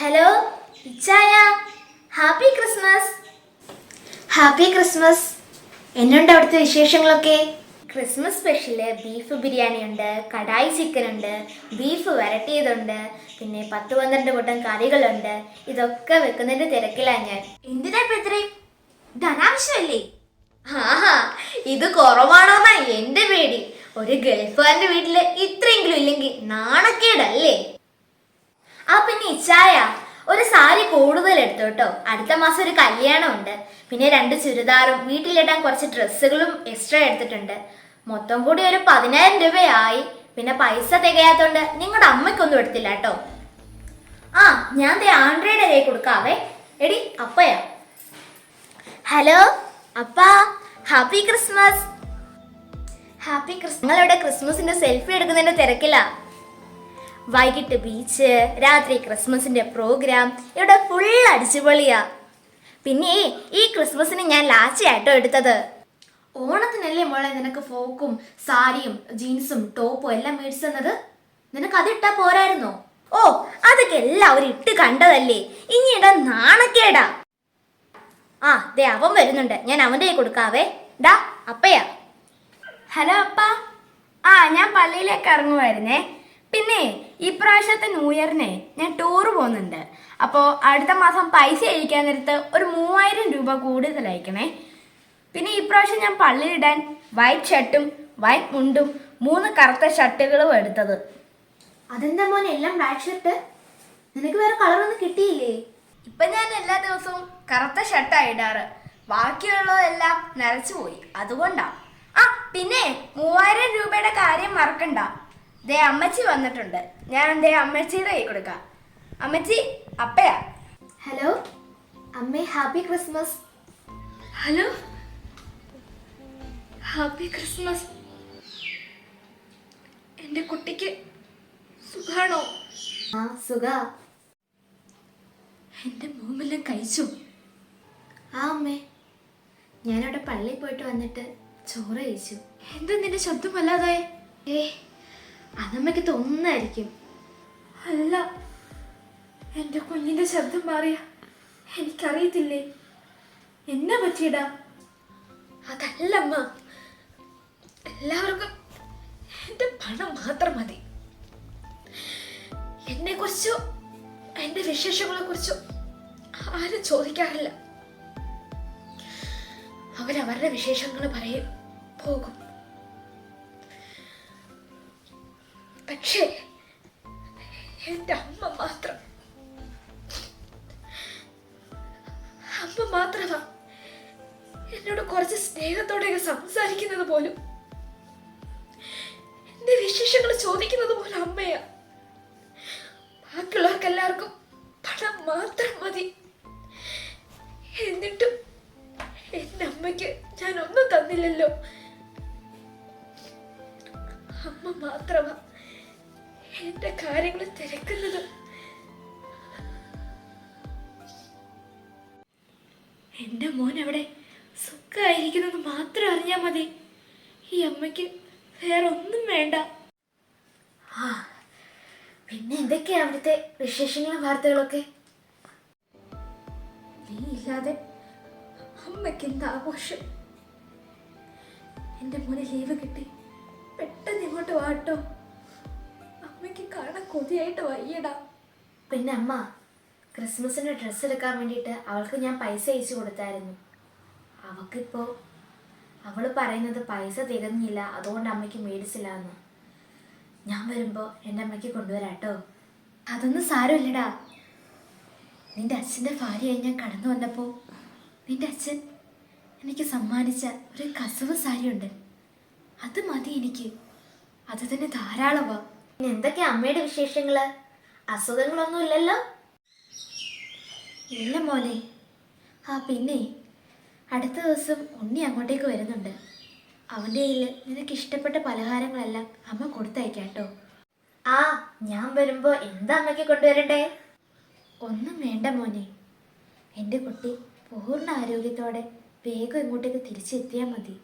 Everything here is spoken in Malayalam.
ഹലോ ഇച്ചായ. Happy Christmas. Happy Christmas. എന്നുണ്ട് അവിടുത്തെ വിശേഷങ്ങളൊക്കെ? ക്രിസ്മസ് സ്പെഷ്യൽ ബീഫ് ബിരിയാണി ഉണ്ട് കടായി ചിക്കൻ ഉണ്ട് ബീഫ് വരട്ടിയതുണ്ട് പിന്നെ പത്ത് പന്ത്രണ്ട് കൂട്ടം കറികളുണ്ട്. ഇതൊക്കെ വെക്കുന്നതിന്റെ തിരക്കിലാണ് ഞാൻ. എന്തിനാ ഇപ്പൊ ഇത്രയും? ഇത് ആഹാ ഇത് കുറവാണോന്നാ എന്റെ പേടി. ഒരു ഗൾഫുകാരന്റെ വീട്ടിൽ ഇത്രയെങ്കിലും ഇല്ലെങ്കിൽ നാണക്കേടല്ലേ? ആ പിന്നെ ഇച്ചായ ഒരു സാരി കൂടുതൽ എടുത്തു കേട്ടോ. അടുത്ത മാസം ഒരു കല്യാണം ഉണ്ട് പിന്നെ രണ്ട് ചുരിദാറും വീട്ടിലിടാൻ കുറച്ച് ഡ്രസ്സുകളും എക്സ്ട്രാ എടുത്തിട്ടുണ്ട്. മൊത്തം കൂടി ഒരു പതിനായിരം രൂപയായി. പിന്നെ പൈസ തികയാത്തോണ്ട് നിങ്ങളുടെ അമ്മയ്ക്കൊന്നും എടുത്തില്ല കേട്ടോ. ആ ഞാൻ ദേ ആൻഡ്രോയിഡ് കൈ കൊടുക്കാവേ. എടി അപ്പയാ. ഹലോ അപ്പ ഹാപ്പി ക്രിസ്മസ്. ഹാപ്പി ക്രിസ്മസ് നിങ്ങളിവിടെ ക്രിസ്മസിന്റെ സെൽഫി എടുക്കുന്നതിന്റെ തിരക്കിലാ. വൈകിട്ട് ബീച്ച് രാത്രി ക്രിസ്മസിന്റെ പ്രോഗ്രാം ഇവിടെ ഫുൾ അടിച്ചുപൊളിയാ. പിന്നെ ഈ ക്രിസ്മസിന് ഞാൻ ലാച്ചയായിട്ടോ എടുത്തത്? ഓണത്തിനല്ലേ മോളെ നിനക്ക് ഫോക്കും സാരിയും ജീൻസും ടോപ്പും എല്ലാം മേടിച്ചു തന്നത്? നിനക്ക് അതിട്ടാ പോരായിരുന്നോ? ഓ അതൊക്കെ എല്ലാവരും ഇട്ട് കണ്ടതല്ലേ. ഇനി ഇടാ നാണക്കേടാ. ആ ദേ അവൻ വരുന്നുണ്ട്. ഞാൻ അവന്റെ കൊടുക്കാവേ. ഡാ അപ്പയാ. ഹലോ അപ്പ. ആ ഞാൻ പള്ളിയിലേക്ക് ഇറങ്ങുമായിരുന്നേ പിന്നെ ഇപ്രാവശ്യത്തെ ന്യൂ ഇയറിനെ ഞാൻ ടൂർ പോകുന്നുണ്ട്. അപ്പോൾ അടുത്ത മാസം പൈസ അയക്കാൻ നേരത്ത് ഒരു മൂവായിരം രൂപ കൂടുതൽ അയക്കണേ. പിന്നെ ഇപ്രാവശ്യം ഞാൻ പള്ളിയിടാൻ വൈറ്റ് ഷർട്ടും വൈറ്റ് മുണ്ടും മൂന്ന് കറുത്ത ഷർട്ടുകളും എടുത്തത്. അതെന്താ മോനെ എല്ലാം ബ്ലാക്ക് ഷർട്ട് നിനക്ക് വേറെ കളറൊന്നും കിട്ടിയില്ലേ? ഇപ്പൊ ഞാൻ എല്ലാ ദിവസവും കറുത്ത ഷർട്ടാണ് ഇടാറ്. ബാക്കിയുള്ളതെല്ലാം നരച്ചു പോയി അതുകൊണ്ടാ. ആ പിന്നെ മൂവായിരം രൂപയുടെ കാര്യം മറക്കണ്ട. ദേ അമ്മച്ചി വന്നിട്ടുണ്ട്. ഞാൻ ദേ അമ്മച്ചിയുടെ കൈ കൊടുക്കാം. അമ്മച്ചി അപ്പയാ. ഹലോ അമ്മേ happy Christmas. Hello happy Christmas. എന്റെ കുട്ടിക്ക് സുഖാണോ? ആ സുഖ. എന്റെ മോമെല്ലാം കഴിച്ചു? ആ അമ്മേ. ഞാനവിടെ പള്ളിയിൽ പോയിട്ട് വന്നിട്ട് ചോറ് കഴിച്ചു. എന്താ നിന്റെ ശബ്ദം അല്ലാതായി ഏ അതമ്മയ്ക്ക് തോന്നുന്നായിരിക്കും അല്ല എന്റെ കുഞ്ഞിന്റെ ശബ്ദം മാറിയ. എനിക്കറിയത്തില്ലേ? എന്നെ പറ്റിയിടാ. അതല്ല അമ്മ. എല്ലാവർക്കും എന്റെ പണം മാത്രം മതി. എന്നെ കുറിച്ചോ എന്റെ വിശേഷങ്ങളെ കുറിച്ചോ ആരും ചോദിക്കാറില്ല. അവരവരുടെ വിശേഷങ്ങൾ പറയും പോകും. പക്ഷേ എന്റെ അമ്മ മാത്രം. അമ്മ മാത്രമാ എന്നോട് കുറച്ച് സ്നേഹത്തോടെ സംസാരിക്കുന്നത് പോലും. എന്റെ വിശേഷങ്ങൾ ചോദിക്കുന്നത് പോലും അമ്മയാ. ബാക്കിയുള്ളവർക്ക് എല്ലാവർക്കും പണം മാത്രം മതി. എന്നിട്ടും എന്റെ അമ്മയ്ക്ക് ഞാൻ ഒന്നും തന്നില്ലല്ലോ. അമ്മ മാത്രമാ. എന്റെ കാര്യങ്ങൾ തിരക്കുന്നത്. എന്റെ മോൻ അവിടെ സുഖമായിരിക്കുന്നത് മാത്രം അറിഞ്ഞാൽ മതി. ഈ അമ്മയ്ക്ക് വേറെ ഒന്നും വേണ്ട. ആ പിന്നെ എന്തൊക്കെയാ അവിടുത്തെ വിശേഷങ്ങളും വാർത്തകളൊക്കെ? നീ ഇല്ലാതെ അമ്മയ്ക്ക് എന്താ ആഘോഷം? എന്റെ മോനെ ലീവ് കിട്ടി. പെട്ടെന്ന് ഇങ്ങോട്ട് വാട്ടോ കൊതിയായിട്ട് വയ്യടാ. പിന്നെ അമ്മ ക്രിസ്മസിന് ഡ്രസ്സ് എടുക്കാൻ വേണ്ടിയിട്ട് അവൾക്ക് ഞാൻ പൈസ അയച്ചു കൊടുത്തായിരുന്നു. അവക്കിപ്പോ അവൾ പറയുന്നത് പൈസ തികഞ്ഞില്ല അതുകൊണ്ട് അമ്മയ്ക്ക് മേടിച്ചില്ല എന്ന് ഞാൻ വരുമ്പോ എന്റെ അമ്മയ്ക്ക് കൊണ്ടുവരാട്ടോ. അതൊന്നും സാരമില്ലടാ. നിന്റെ അച്ഛന്റെ ഭാര്യയായി ഞാൻ കടന്നു വന്നപ്പോൾ നിന്റെ അച്ഛൻ എനിക്ക് സമ്മാനിച്ച ഒരു കസവ് സാരിയുണ്ട്. അത് മതി എനിക്ക്. അത് തന്നെ ധാരാളമാ പിന്നെ എന്തൊക്കെയാ അമ്മയുടെ വിശേഷങ്ങൾ? അസുഖങ്ങളൊന്നും ഇല്ലല്ലോ? ഇല്ല മോനെ. ആ പിന്നെ അടുത്ത ദിവസം ഉണ്ണി അങ്ങോട്ടേക്ക് വരുന്നുണ്ട്. അവന്റെ കയ്യിൽ നിനക്ക് ഇഷ്ടപ്പെട്ട പലഹാരങ്ങളെല്ലാം അമ്മ കൊടുത്തയക്കാം കേട്ടോ. ആ ഞാൻ വരുമ്പോൾ എന്താ അമ്മയ്ക്ക് കൊണ്ടുവരണ്ടേ? ഒന്നും വേണ്ട മോനെ. എന്റെ കുട്ടി പൂർണ ആരോഗ്യത്തോടെ വേഗം ഇങ്ങോട്ടേക്ക് തിരിച്ചെത്തിയാൽ മതി.